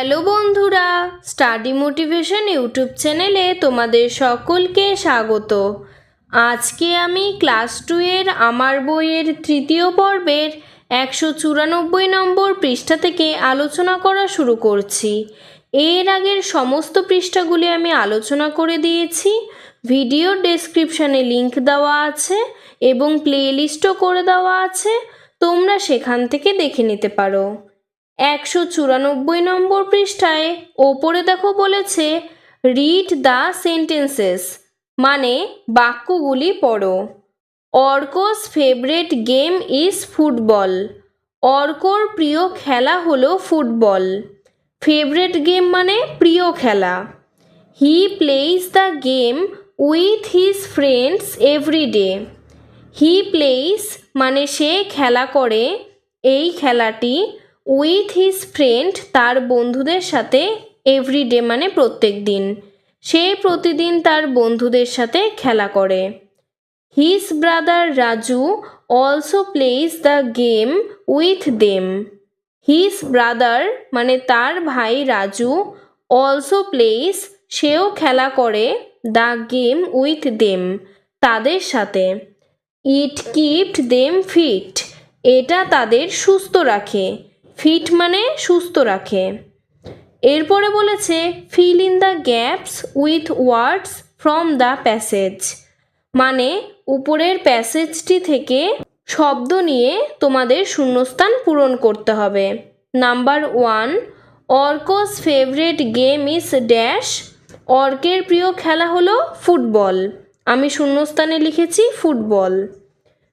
Hello বন্ধুরা, study motivation YouTube চ্যানেলে তোমাদের সকলকে স্বাগত। আজকে আমি ক্লাস টু এর আমার বইয়ের তৃতীয় পর্বের একশো চুরানব্বই নম্বর পৃষ্ঠা থেকে আলোচনা করা শুরু করছি। এর আগের সমস্ত পৃষ্ঠাগুলি আমি আলোচনা করে দিয়েছি। ভিডিও ডেসক্রিপশানে লিংক দেওয়া আছে এবং প্লেলিস্টও করে দেওয়া আছে। তোমরা সেখান থেকে দেখে নিতে পারো। একশো চুরানব্বই নম্বর পৃষ্ঠায় ওপরে দেখো বলেছে রিড দ্য সেন্টেন্সেস মানে বাক্যগুলি পড়ো। Arko's favourite game is football. অর্কর প্রিয় খেলা হলো ফুটবল। ফেভারেট গেম মানে প্রিয় খেলা। He plays the game with his friends every day he plays মানে সে খেলা করে, এই খেলাটি উইথ হিজ ফ্রেন্ড তার বন্ধুদের সাথে এভরিডে মানে প্রত্যেক দিন। সে প্রতিদিন তার বন্ধুদের সাথে খেলা করে। His brother Raju also plays the game with them his brother মানে তার ভাই রাজু অলসো প্লেইস সেও খেলা করে দ্য গেম উইথ দেম তাদের সাথে। ইট কিপড দেম ফিট এটা তাদের সুস্থ রাখে। ফিট মানে সুস্থ রাখে। এরপরে বলেছে fill in the gaps with words from the passage মানে উপরের প্যাসেজটি থেকে শব্দ নিয়ে তোমাদের শূন্যস্থান পূরণ করতে হবে। Number one, Arka's favourite game is dash. অর্কের প্রিয় খেলা হলো ফুটবল। আমি শূন্যস্থানে লিখেছি football.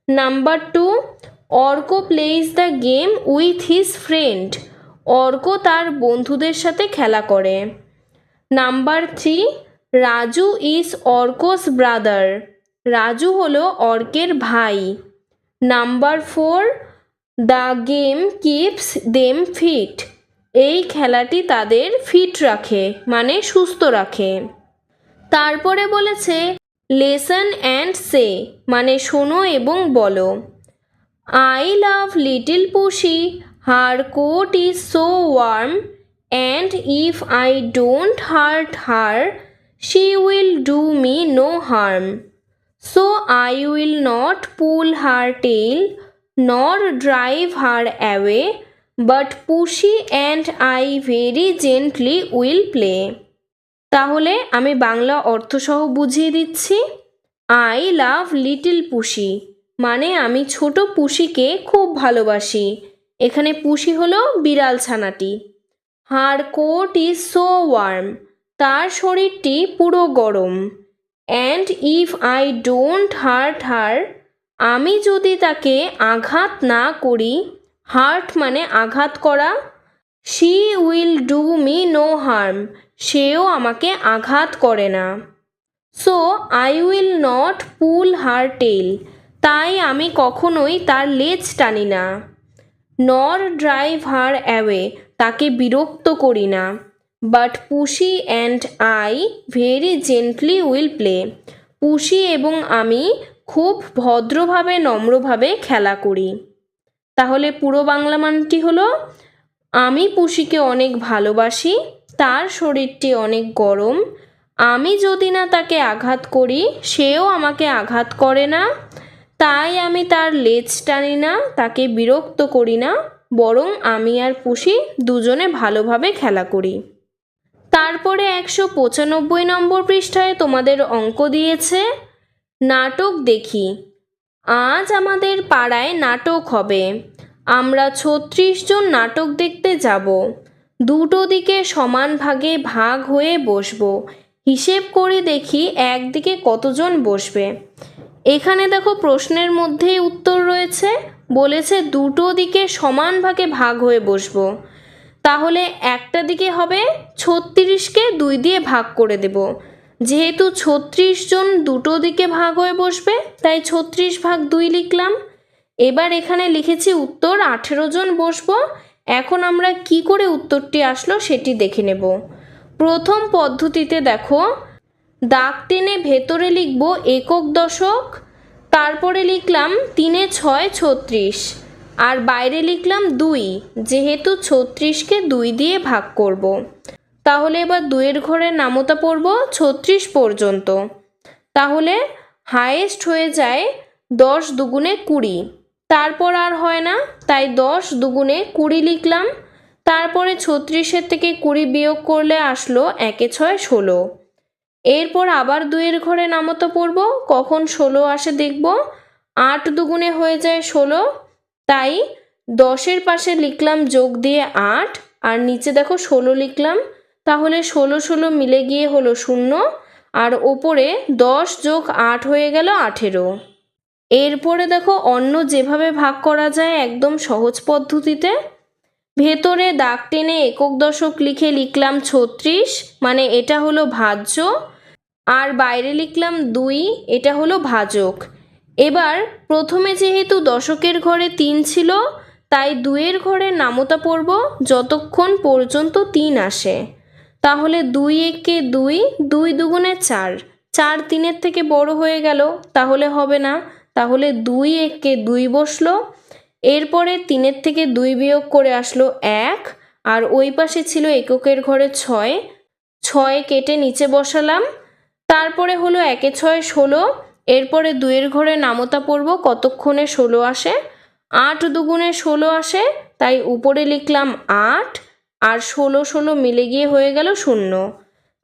Number two Arka plays the game with his friend Arka তার বন্ধুদের সাথে খেলা করে। Number three Raju is Arka's brother Raju হলো অর্কের ভাই। Number four the game keeps them fit এই খেলাটি তাদের ফিট রাখে মানে সুস্থ রাখে। তারপরে বলেছে লেসন অ্যান্ড সে মানে শোনো এবং বলো। I love little pussy her coat is so warm and if I don't hurt her she will do me no harm so I will not pull her tail nor drive her away but pussy and I very gently will play তাহলে আমি বাংলা অর্থসহ বুঝিয়ে দিচ্ছি। I love little পুষি মানে আমি ছোট পুষিকে খুব ভালোবাসি। এখানে পুষি হলো বিড়াল ছানাটি। Her coat is so warm. তার শরীরটি পুরো গরম। And if I don't hurt her, আমি যদি তাকে আঘাত না করি, হার্ট মানে আঘাত করা, she will do me no harm. সেও আমাকে আঘাত করে না। So I will not pull her tail তাই আমি কখনোই তার লেজ টানি না। নর ড্রাইভ হার অ্যাওয়ে, তাকে বিরক্ত করি না। But pussy and I very gently will play. Pussy এবং আমি খুব ভদ্রভাবে, নম্রভাবে খেলা করি। তাহলে পুরো বাংলা মানটি হলো, আমি পুষিকে অনেক ভালোবাসি, তার শরীরটি অনেক গরম, আমি যদি না তাকে আঘাত করি, সেও আমাকে আঘাত করে না। তাই আমি তার লেজ টানি না, তাকে বিরক্ত করি না, বরং আমি আর পুষি দুজনে ভালোভাবে খেলা করি। তারপরে একশো পঁচানব্বই নম্বর পৃষ্ঠায় তোমাদের অঙ্ক দিয়েছে, নাটক দেখি। আজ আমাদের পাড়ায় নাটক হবে। আমরা ছত্রিশ জন নাটক দেখতে যাব। দুটো দিকে সমান ভাগে ভাগ হয়ে বসবো। হিসেব করে দেখি একদিকে কতজন বসবে। এখানে দেখো প্রশ্নের মধ্যেই উত্তর রয়েছে, বলেছে দুটো দিকে সমান ভাগে ভাগ হয়ে বসবো। তাহলে একটা দিকে হবে ছত্রিশকে দুই দিয়ে ভাগ করে দেব। যেহেতু ছত্রিশ জন দুটো দিকে ভাগ হয়ে বসবে, তাই ছত্রিশ ভাগ দুই লিখলাম। এবার এখানে লিখেছি উত্তর আঠেরো জন বসবো। এখন আমরা কি করে উত্তরটি আসলো সেটি দেখে নেব। প্রথম পদ্ধতিতে দেখো দাগ টেনে ভেতরে লিখব একক দশক, তারপরে লিখলাম তিনে ছয় ছত্রিশ, আর বাইরে লিখলাম দুই, যেহেতু ছত্রিশকে দুই দিয়ে ভাগ করব। তাহলে এবার দুয়ের ঘরে নামতা পড়ব ছত্রিশ পর্যন্ত। তাহলে হায়েস্ট হয়ে যায় দশ দুগুণে কুড়ি। তারপর আর হয় না, তাই দশ দুগুণে কুড়ি লিখলাম। তারপরে ছত্রিশের থেকে কুড়ি বিয়োগ করলে আসলো একে ছয় ষোলো। এরপর আবার দুইয়ের ঘরে নামতা পড়ব, কখন ষোলো আসে দেখব। আট দুগুণে হয়ে যায় ষোলো, তাই দশের পাশে লিখলাম যোগ দিয়ে আট, আর নিচে দেখো ষোলো লিখলাম, তাহলে ষোলো ষোলো মিলে গিয়ে হলো শূন্য, আর ওপরে দশ যোগ আট হয়ে গেল আঠেরো। এরপরে দেখো অন্য যেভাবে ভাগ করা যায় একদম সহজ পদ্ধতিতে, ভেতরে দাগ টেনে একক দশক লিখে লিখলাম ছত্রিশ মানে এটা হলো ভাজ্য আর বাইরে লিখলাম দুই, এটা হলো ভাজক। এবার প্রথমে যেহেতু দশকের ঘরে তিন ছিল, তাই দুইয়ের ঘরে নামতা পড়ব যতক্ষণ পর্যন্ত তিন আসে। তাহলে দুই একে দুই দুই দুগুণে চার। চার তিনের থেকে বড় হয়ে গেল, তাহলে হবে না। তাহলে দুই একে দুই বসল, এরপরে তিনের থেকে দুই বিয়োগ করে আসলো এক, আর ওই পাশে ছিল এককের ঘরে ছয়। ছয় কেটে নিচে বসালাম তারপরে হলো একে ছয় ষোলো, এরপরে দুয়ের ঘরে নামতা পড়ব, কতক্ষণে ষোলো আসে? আট দুগুণে ষোলো আসে, তাই উপরে লিখলাম আট, আর ষোলো ষোলো মিলে গিয়ে হয়ে গেল শূন্য।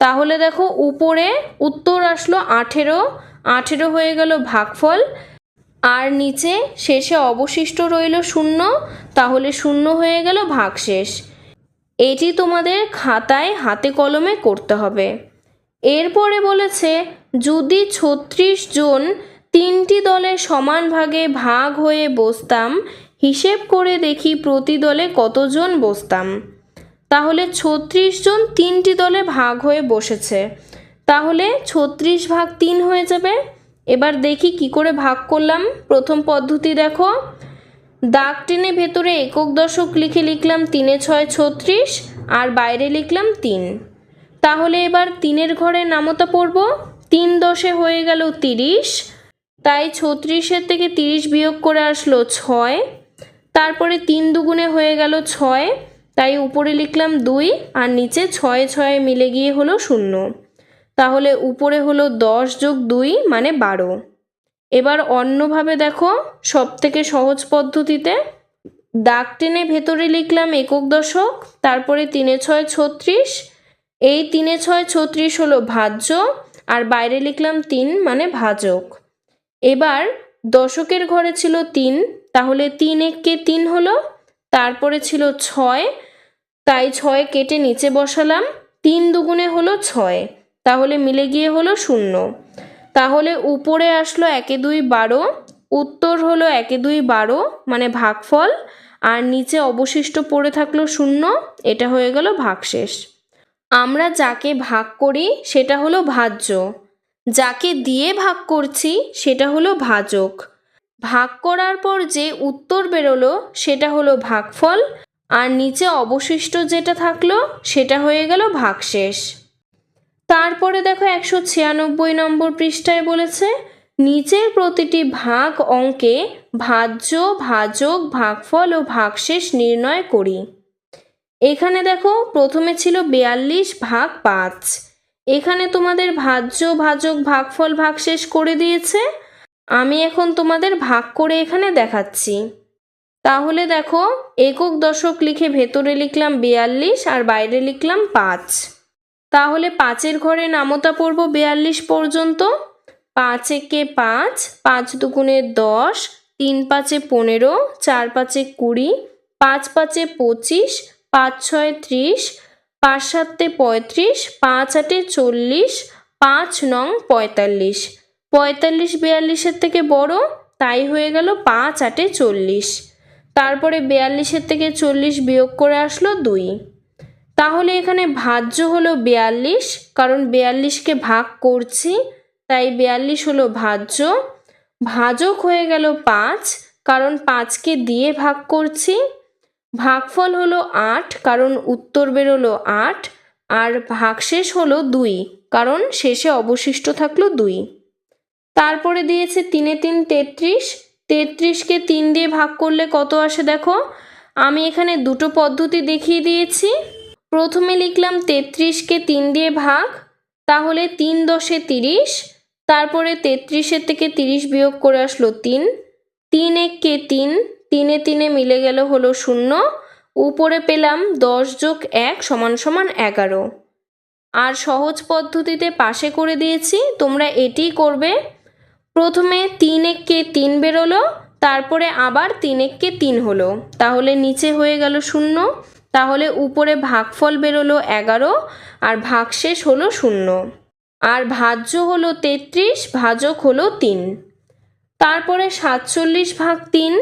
তাহলে দেখো উপরে উত্তর আসলো আঠেরো আঠেরো হয়ে গেল ভাগফল, আর নিচে শেষে অবশিষ্ট রইল শূন্য, তাহলে শূন্য হয়ে গেল ভাগশেষ। এটি তোমাদের খাতায় হাতে কলমে করতে হবে। এরপরে বলেছে, যদি ছত্রিশ জন তিনটি দলে সমান ভাগে ভাগ হয়ে বসতাম, হিসেব করে দেখি প্রতি দলে কতজন বসতাম। তাহলে ছত্রিশ জন তিনটি দলে ভাগ হয়ে বসেছে। তাহলে ছত্রিশ ভাগ তিন হয়ে যাবে। এবার দেখি কি করে ভাগ করলাম। প্রথম পদ্ধতি দেখো। দাগ টেনে ভেতরে একক দশক লিখে লিখলাম তিনে ছয় ছত্রিশ, আর বাইরে লিখলাম তিন। তাহলে এবার তিনের ঘরে নামতা পড়ব। তিন দশে হয়ে গেল তিরিশ। তাই ছত্রিশের থেকে তিরিশ বিয়োগ করে আসলো ছয়। তারপরে তিন দুগুণে হয়ে গেল ছয়। তাই উপরে লিখলাম দুই, আর নিচে ছয় ছয় মিলে গিয়ে হলো শূন্য। তাহলে উপরে হলো দশ যোগ দুই মানে বারো। এবার অন্যভাবে দেখো সব থেকে সহজ পদ্ধতিতে। দাগ টেনে ভেতরে লিখলাম একক দশক, তারপরে তিনে ছয় ছত্রিশ এই তিনে ছয় ছত্রিশ হলো ভাজ্য, আর বাইরে লিখলাম তিন মানে ভাজক। এবার দশকের ঘরে ছিল তিন, তাহলে তিন এককে তিন হলো, তারপরে ছিল ছয়, তাই ছয় কেটে নিচে বসালাম, তিন দুগুণে হলো ছয়, তাহলে মিলে গিয়ে হলো শূন্য। তাহলে উপরে আসলো একে দুই বারো, উত্তর হলো একে দুই বারো মানে ভাগফল, আর নিচে অবশিষ্ট পড়ে থাকল শূন্য, এটা হয়ে গেল ভাগশেষ। আমরা যাকে ভাগ করি সেটা হলো ভাজ্য। যাকে দিয়ে ভাগ করছি সেটা হলো ভাজক। ভাগ করার পর যে উত্তর বেরোলো সেটা হলো ভাগফল, আর নিচে অবশিষ্ট যেটা থাকল সেটা হয়ে গেল ভাগশেষ। তারপরে দেখো একশো ছিয়ানব্বই নম্বর পৃষ্ঠায় বলেছে, নিচের প্রতিটি ভাগ অঙ্কে ভাজ্য, ভাজক, ভাগফল ও ভাগশেষ নির্ণয় করি। এখানে দেখো প্রথমে ছিল বেয়াল্লিশ ভাগ পাঁচ। এখানে তোমাদের ভাজ্য, ভাজক, ভাগফল, ভাগশেষ করে দিয়েছে। আমি এখন তোমাদের ভাগ করে এখানে দেখাচ্ছি। তাহলে দেখো একক দশক লিখে ভেতরে লিখলাম বিয়াল্লিশ আর বাইরে লিখলাম পাঁচ। তাহলে পাঁচের ঘরে নামতা পড়ব বিয়াল্লিশ পর্যন্ত। পাঁচ একে পাঁচ পাঁচ দুগুণে দশ, তিন পাঁচে পনেরো, চার পাঁচে কুড়ি, পাঁচ পাঁচে পঁচিশ পাঁচ ছয় ত্রিশ, পাঁচ সাতে পঁয়ত্রিশ, পাঁচ আটে চল্লিশ, পাঁচ নং পঁয়তাল্লিশ। পঁয়তাল্লিশ বিয়াল্লিশের থেকে বড়, তাই হয়ে গেল পাঁচ আটে চল্লিশ। তারপরে বিয়াল্লিশের থেকে চল্লিশ বিয়োগ করে আসলো দুই। তাহলে এখানে ভাজ্য হলো বিয়াল্লিশ, কারণ বিয়াল্লিশকে ভাগ করছি, তাই বিয়াল্লিশ হলো ভাজ্য। ভাজক হয়ে গেল পাঁচ, কারণ পাঁচকে দিয়ে ভাগ করছি। ভাগফল হলো আট, কারণ উত্তর বেরোলো আট, আর ভাগশেষ হলো দুই, কারণ শেষে অবশিষ্ট থাকল দুই। তারপরে দিয়েছে তিনে তিন তেত্রিশ, তেত্রিশকে তিন দিয়ে ভাগ করলে কত আসে দেখো? আমি এখানে দুটো পদ্ধতি দেখিয়ে দিয়েছি। প্রথমে লিখলাম তেত্রিশকে তিন দিয়ে ভাগ, তাহলে তিন দশে তিরিশ, তারপরে তেত্রিশের থেকে তিরিশ বিয়োগ করে আসলো তিন তিন এককে তিন তিনে তিনে মিলে গেল হলো শূন্য। উপরে পেলাম দশ যোগ এক সমান সমান এগারো। আর সহজ পদ্ধতিতে পাশে করে দিয়েছি, তোমরা এটিই করবে। প্রথমে তিন এককে তিন বেরোলো, তারপরে আবার তিন এককে তিন হলো। তাহলে নিচে হয়ে গেল শূন্য। তাহলে উপরে ভাগফল বেরোলো এগারো, আর ভাগশেষ হলো শূন্য। আর ভাজ্য হলো তেত্রিশ, ভাজক হলো তিন। তারপরে সাতচল্লিশ ভাগ তিন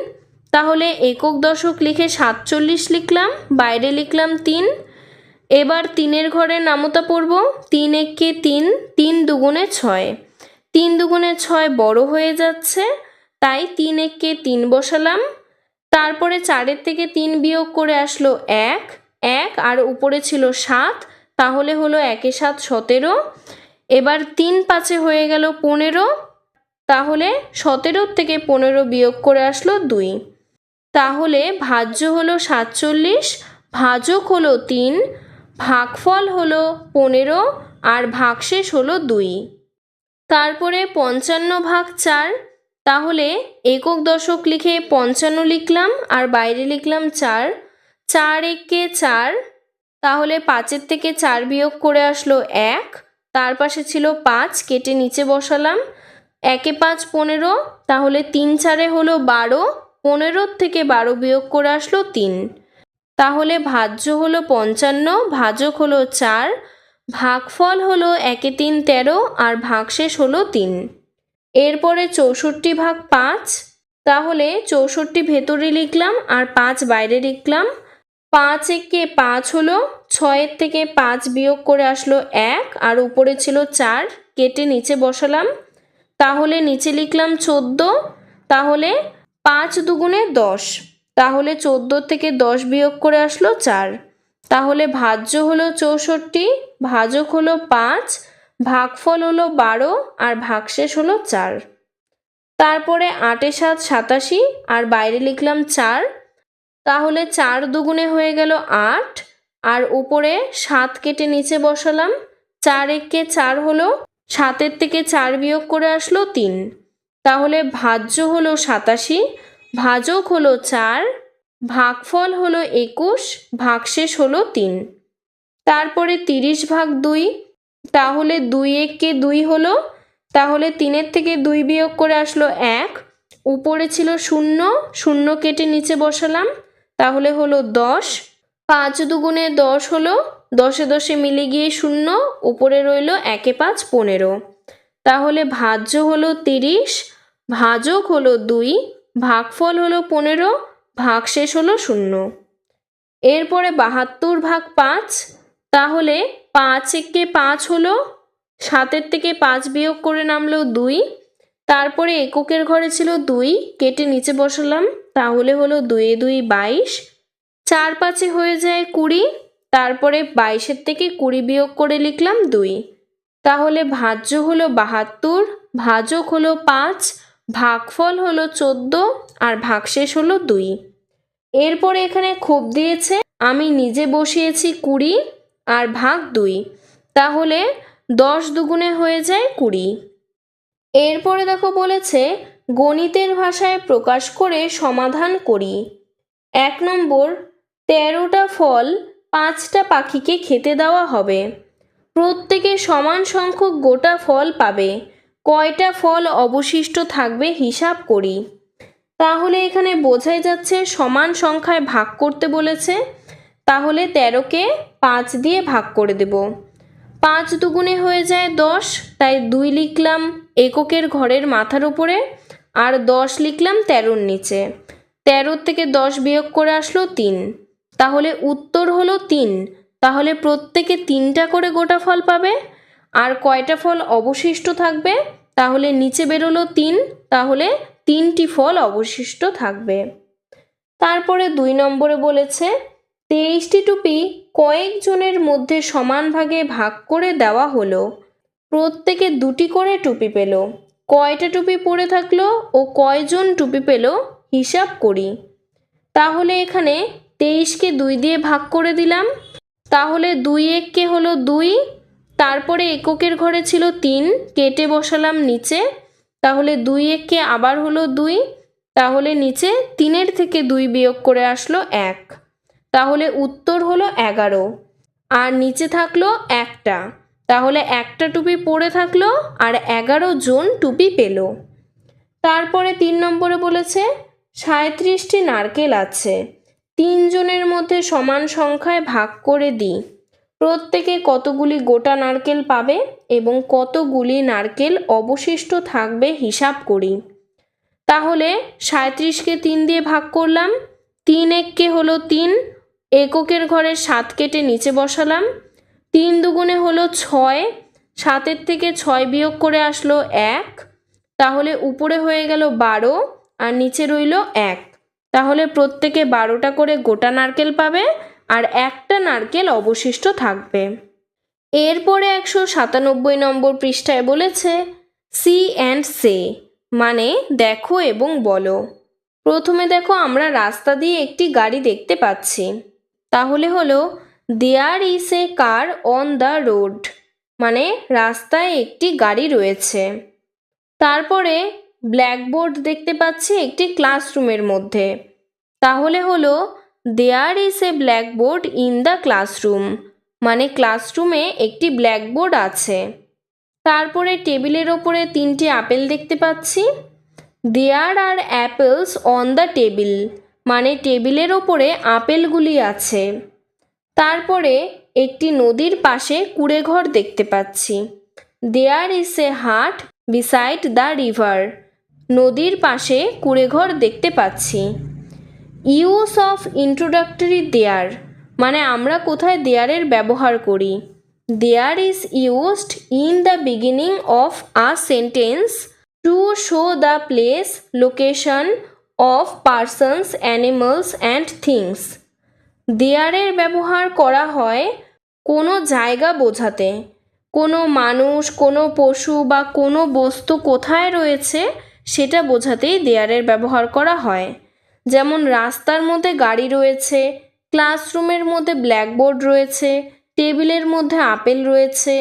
তাহলে একক দশক লিখে সাতচল্লিশ লিখলাম, বাইরে লিখলাম তিন। এবার তিনের ঘরে নামতা পড়ব, তিন এককে তিন তিন দুগুণে ছয়। তিন দুগুণে ছয় বড় হয়ে যাচ্ছে, তাই তিন এককে তিন বসালাম। তারপরে চারের থেকে তিন বিয়োগ করে আসলো এক এক আর উপরে ছিল সাত, তাহলে হলো একে সাত সতেরো। এবার তিন পাঁচে হয়ে গেল পনেরো, তাহলে সতেরোর থেকে পনেরো বিয়োগ করে আসলো দুই। তাহলে ভাজ্য হলো সাতচল্লিশ, ভাজক হলো তিন, ভাগফল হলো পনেরো আর ভাগশেষ হলো দুই। তারপরে পঞ্চান্ন ভাগ চার, তাহলে একক দশক লিখে পঞ্চান্ন লিখলাম আর বাইরে লিখলাম চার। চার একে চার, তাহলে পাঁচের থেকে চার বিয়োগ করে আসলো এক, তার পাশে ছিল পাঁচ, কেটে নিচে বসালাম। একে পাঁচ পনেরো, তাহলে তিন চারে হলো বারো পনেরোর থেকে বারো বিয়োগ করে আসলো তিন। তাহলে ভাজ্য হলো পঞ্চান্ন, ভাজক হলো চার, ভাগফল হলো একে তিন তেরো, আর ভাগশেষ হলো তিন। এরপরে চৌষট্টি ভাগ পাঁচ, তাহলে চৌষট্টি ভেতরে লিখলাম আর পাঁচ বাইরে লিখলাম। পাঁচ একে পাঁচ হলো, ছয়ের থেকে পাঁচ বিয়োগ করে আসলো এক, আর উপরে ছিল চার, কেটে নিচে বসালাম। তাহলে নিচে লিখলাম চোদ্দ, তাহলে পাঁচ দুগুণে দশ। তাহলে চোদ্দ থেকে দশ বিয়োগ করে আসলো চার। তাহলে ভাজ্য হলো চৌষট্টি, ভাজক হলো পাঁচ, ভাগফল হলো বারো আর ভাগশেষ হলো চার। তারপরে আটে সাত সাতাশি আর বাইরে লিখলাম চার। তাহলে চার দুগুণে হয়ে গেল আট আর উপরে সাত কেটে নিচে বসালাম। চার একে চার হলো, সাতের থেকে চার বিয়োগ করে আসলো তিন। তাহলে ভাজ্য হলো সাতাশি, ভাজক হলো চার, ভাগফল হলো একুশ, ভাগশেষ হলো তিন। তারপরে তিরিশ ভাগ দুই, তাহলে দুই এককে দুই হলো, তাহলে তিনের থেকে দুই বিয়োগ করে আসলো এক, উপরে ছিল শূন্য শূন্য কেটে নিচে বসালাম, তাহলে হলো দশ, পাঁচ দুগুণে দশ হলো, দশে দশে মিলে গিয়ে শূন্য, উপরে রইল একে পাঁচ পনেরো। তাহলে ভাজ্য হলো তিরিশ ভাজক হলো দুই, ভাগফল হলো পনেরো, ভাগশেষ হলো শূন্য। এরপরে বাহাত্তর ভাগ পাঁচ, তাহলে পাঁচ একে পাঁচ হলো, সাতের থেকে পাঁচ বিয়োগ করে নামলো দুই, তারপরে এককের ঘরে ছিল দুই, কেটে নিচে বসালাম, তাহলে হলো দুয়ে দুই বাইশ, চার পাঁচে হয়ে যায় কুড়ি, তারপরে বাইশের থেকে কুড়ি বিয়োগ করে লিখলাম দুই। তাহলে ভাজ্য হলো বাহাত্তর, ভাজক হলো পাঁচ ভাগফল হলো চোদ্দ আর ভাগশেষ হলো দুই। এরপরে এখানে ক্ষোভ দিয়েছে, আমি নিজে বসিয়েছি কুড়ি আর ভাগ দুই, তাহলে দশ দুগুণে হয়ে যায় কুড়ি। এরপরে দেখো বলেছে, গণিতের ভাষায় প্রকাশ করে সমাধান করি। এক নম্বর, তেরোটা ফল পাঁচটা পাখিকে খেতে দেওয়া হবে। প্রত্যেকে সমান সংখ্যক গোটা ফল পাবে। কয়টা ফল অবশিষ্ট থাকবে হিসাব করি। তাহলে এখানে বোঝাই যাচ্ছে সমান সংখ্যায় ভাগ করতে বলেছে। তাহলে তেরোকে পাঁচ দিয়ে ভাগ করে দেব। পাঁচ দুগুণে হয়ে যায় দশ, তাই দুই লিখলাম এককের ঘরের মাথার উপরে আর দশ লিখলাম তেরোর নিচে। তেরোর থেকে দশ বিয়োগ করে আসলো তিন। তাহলে উত্তর হলো তিন। তাহলে প্রত্যেকে তিনটা করে গোটা ফল পাবে? আর কয়টা ফল অবশিষ্ট থাকবে? তাহলে নিচে বেরোলো তিন, তাহলে তিনটি ফল অবশিষ্ট থাকবে। তারপরে দুই নম্বরে বলেছে, তেইশটি টুপি কয়েকজনের মধ্যে সমান ভাগে ভাগ করে দেওয়া হলো। প্রত্যেকে দুটি করে টুপি পেল। কয়টা টুপি পরে থাকল ও কয়জন টুপি পেল হিসাব করি। তাহলে এখানে তেইশকে দুই দিয়ে ভাগ করে দিলাম। তাহলে দুই এককে হলো দুই তারপরে এককের ঘরে ছিল তিন, কেটে বসালাম নিচে, তাহলে দুই এককে আবার হলো দুই, তাহলে নিচে তিনের থেকে দুই বিয়োগ করে আসলো এক, তাহলে উত্তর হলো এগারো, আর নিচে থাকল একটা, তাহলে একটা টুপি পরে থাকল আর এগারো জন টুপি পেল। তারপরে তিন নম্বরে বলেছে সাঁত্রিশটি নারকেল আছে তিনজনের মধ্যে সমান সংখ্যায় ভাগ করে দিই। প্রত্যেকে কতগুলি গোটা নারকেল পাবে এবং কতগুলি নারকেল অবশিষ্ট থাকবে হিসাব করি। তাহলে সাঁত্রিশকে তিন দিয়ে ভাগ করলাম, তিন এককে হলো তিন, এককের ঘরে সাত কেটে নিচে বসালাম, তিন দুগুণে হলো ছয়, সাতের থেকে ছয় বিয়োগ করে আসলো এক, তাহলে উপরে হয়ে গেল বারো আর নিচে রইল এক। তাহলে প্রত্যেকে বারোটা করে গোটা নারকেল পাবে আর একটা নারকেল অবশিষ্ট থাকবে। এরপরে একশো সাতানব্বই নম্বর পৃষ্ঠায় বলেছে, সি অ্যান্ড সে মানে দেখো এবং বলো। প্রথমে দেখো, আমরা রাস্তা দিয়ে একটি গাড়ি দেখতে পাচ্ছি। তাহলে হলো, there is a car on the road মানে রাস্তায় একটি গাড়ি রয়েছে। তারপরে ব্ল্যাকবোর্ড দেখতে পাচ্ছি একটি ক্লাসরুমের মধ্যে। তাহলে হলো there is a blackboard in the classroom মানে ক্লাসরুমে একটি ব্ল্যাকবোর্ড আছে। তারপরে টেবিলের ওপরে তিনটি আপেল দেখতে পাচ্ছি। There are apples on the table মানে টেবিলের ওপরে আপেলগুলি আছে। তারপরে একটি নদীর পাশে কুড়েঘর দেখতে পাচ্ছি। দেয়ার ইস এ হাট বিসাইড দ্য রিভার নদীর পাশে কুড়েঘর দেখতে পাচ্ছি। ইউজ অফ ইন্ট্রোডাক্টরি দেয়ার মানে আমরা কোথায় দেয়ারের ব্যবহার করি। There is used in the beginning of a sentence to show the place location of persons animals and things দেয়ারের ব্যবহার করা হয় কোনো জায়গা বোঝাতে। কোনো মানুষ, কোনো পশু বা কোনো বস্তু কোথায় রয়েছে, সেটা বোঝাতেই দেয়ারের ব্যবহার করা হয়। যেমন রাস্তার মধ্যে গাড়ি রয়েছে, ক্লাসরুমের মধ্যে ব্ল্যাকবোর্ড রয়েছে, টেবিলের মধ্যে আপেল রয়েছে,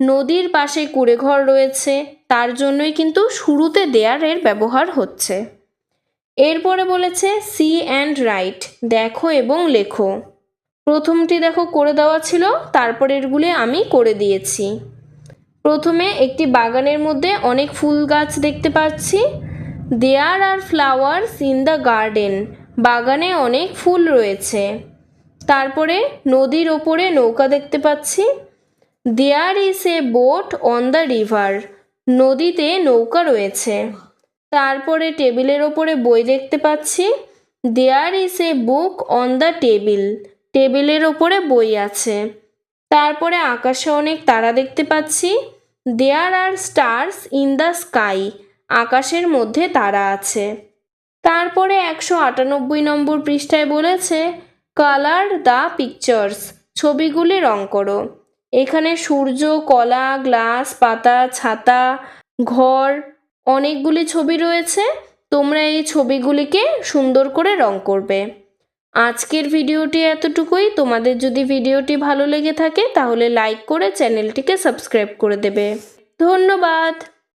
নদীর পাশে কুড়েঘর রয়েছে, তার জন্যই কিন্তু শুরুতে দেয়ারের ব্যবহার হচ্ছে। এরপরে বলেছে, সি অ্যান্ড রাইট, দেখো এবং লেখো। প্রথমটি দেখো করে দেওয়া ছিল তারপরেরগুলি আমি করে দিয়েছি। প্রথমে একটি বাগানের মধ্যে অনেক ফুল গাছ দেখতে পাচ্ছি। There are flowers in the garden বাগানে অনেক ফুল রয়েছে। তারপরে নদীর ওপরে নৌকা দেখতে পাচ্ছি। There is a boat on the river নদীতে নৌকা রয়েছে। তারপরে টেবিলের ওপরে বই দেখতে পাচ্ছি। There is a book on the table টেবিলের ওপরে বই আছে। তারপরে আকাশে অনেক তারা দেখতে পাচ্ছি। There are stars in the sky আকাশের মধ্যে তারা আছে। তারপরে একশো আটানব্বই নম্বর পৃষ্ঠায় বলেছে কালার দ্য পিকচার্স ছবিগুলি রং করো। এখানে সূর্য, কলা, গ্লাস, পাতা, ছাতা, ঘর, অনেকগুলি ছবি রয়েছে। তোমরা এই ছবিগুলিকে সুন্দর করে রং করবে। আজকের ভিডিওটি এতটুকুই। তোমাদের যদি ভিডিওটি ভালো লেগে থাকে, তাহলে লাইক করে চ্যানেলটিকে সাবস্ক্রাইব করে দেবে। ধন্যবাদ।